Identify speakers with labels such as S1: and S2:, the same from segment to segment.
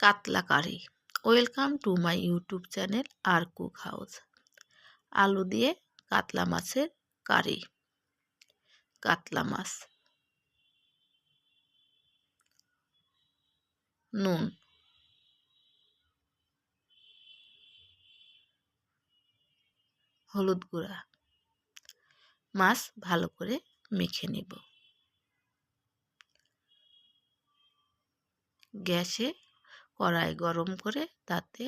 S1: কাতলা curry. Welcome to my YouTube channel R cook house আলু দিয়ে কাতলা মাছের কারি। কাতলা মাছ। নুন। হলুদ গুঁড়া। মাছ ভালো করে মেখে নেব। গ্যাসে কড়াই গরম করে তাতে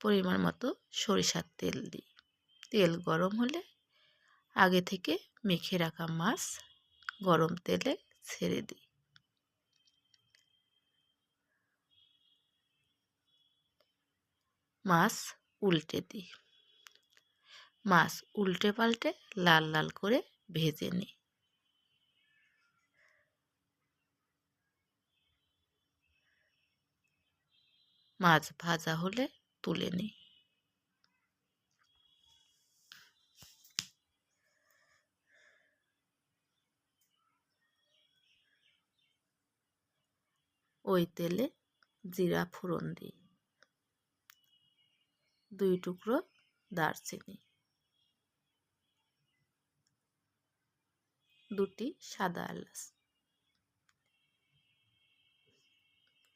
S1: পরিমাণ মতো সরিষার তেল দিই। তেল গরম হলে আগে থেকে মেখে রাখা মাছ গরম তেলে ছেড়ে দিই। মাছ উল্টে দিই। মাছ উল্টে পাল্টে লাল লাল করে ভেজে নিই। মাছ ভাজা হলে তুলে নিই। ওই তেলে জিরা ফোড়ন দিই। দুই টুকরো দারচিনি। দুটি সাদা এলাচ।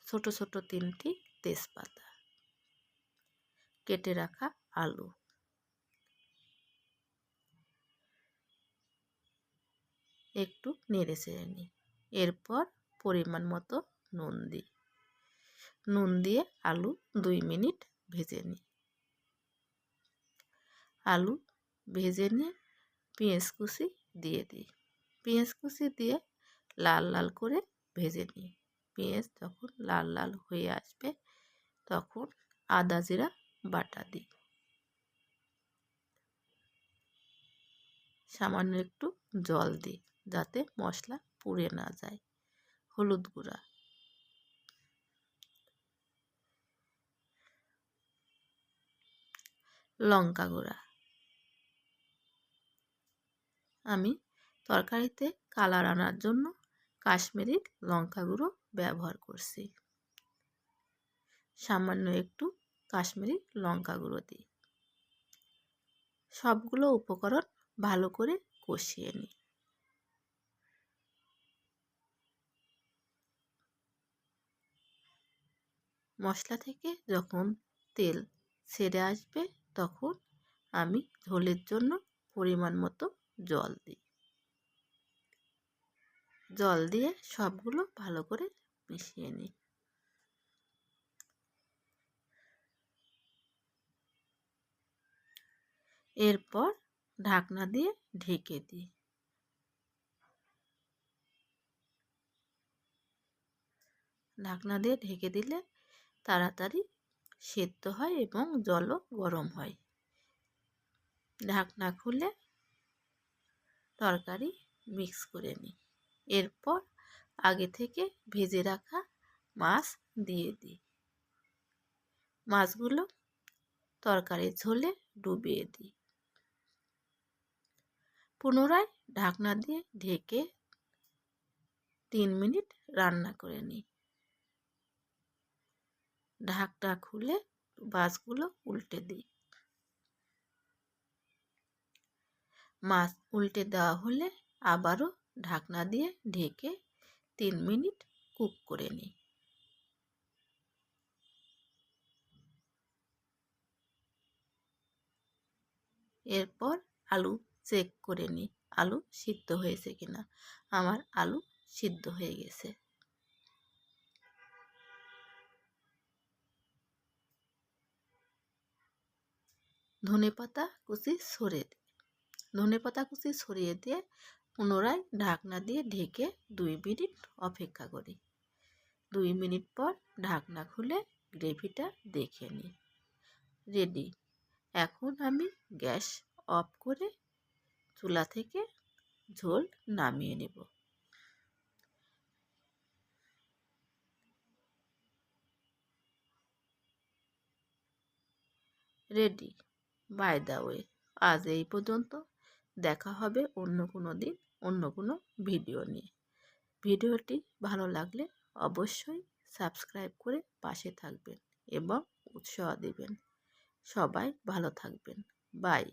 S1: ছোট ছোট তিনটি তেজপাতা। কেটে রাখা আলু। একটু নেড়ে চেড়ে নিই। এরপর পরিমাণ মতো নুন দিই। নুন দিয়ে আলু দুই মিনিট ভেজে নিই। আলু ভেজে নিয়ে পেঁয়াজ কুচি দিয়ে দিই। পেঁয়াজ কুচি দিয়ে লাল লাল করে ভেজে নিই। পেঁয়াজ যখন লাল লাল হয়ে আসবে তখন আদা জিরা, বাটা দিই। সামান্য একটু জল দিই যাতে মশলা পুড়ে না যায়। হলুদ গুঁড়া। লঙ্কা গুঁড়া। আমি তরকারিতে কালার আনার জন্য কাশ্মীরি লঙ্কা গুঁড়ো ব্যবহার করছি। সামান্য একটু কাশ্মীরি লঙ্কা গুঁড়ো দিই। সবগুলো উপকরণ ভালো করে কষিয়ে নিই। মশলা থেকে যখন তেল ছেড়ে আসবে তখন আমি ঝোলের জন্য পরিমাণ মতো জল দিই। জল দিয়ে সবগুলো ভালো করে মিশিয়ে নিই। এরপর ঢাকনা দিয়ে ঢেকে দিই। ঢাকনা দিয়ে ঢেকে দিলে তাড়াতাড়ি সেদ্ধ হয় এবং জলও গরম হয়। ঢাকনা খুলে তরকারি মিক্স করে নিই। এরপর আগে থেকে ভেজে রাখা মাছ দিয়ে দিই। মাছগুলো তরকারির ঝোলে ডুবিয়ে দিই। পুনরায় ঢাকনা দিয়ে ঢেকে তিন মিনিট রান্না করে নিই। ঢাকটা খুলে মাছগুলো উল্টে দিই। মাছ উল্টে দেওয়া হলে আবারও ঢাকনা দিয়ে ঢেকে তিন মিনিট কুক করে নিই। এরপর আলু চেক করে নিই আলু সিদ্ধ হয়েছে কিনা আমার আলু সিদ্ধ হয়ে গেছে। ধনে পাতা কুচি সরে ধনে পাতা কুচি সরিয়ে দিয়ে পুনরায় ঢাকনা দিয়ে ঢেকে দুই মিনিট অপেক্ষা করি। দুই মিনিট পর ঢাকনা খুলে গ্রেভিটা দেখে নিই রেডি। এখন আমি গ্যাস অফ করে চুলা থেকে ঝোল নামিয়ে নেব। রেডি। By the way. আজ এই পর্যন্ত। দেখা হবে অন্য কোনো দিন, অন্য কোনো ভিডিও নিয়ে। ভিডিওটি ভালো লাগলে অবশ্যই সাবস্ক্রাইব করে পাশে থাকবেন এবং উৎসাহ দিবেন। সবাই ভালো থাকবেন। বাই।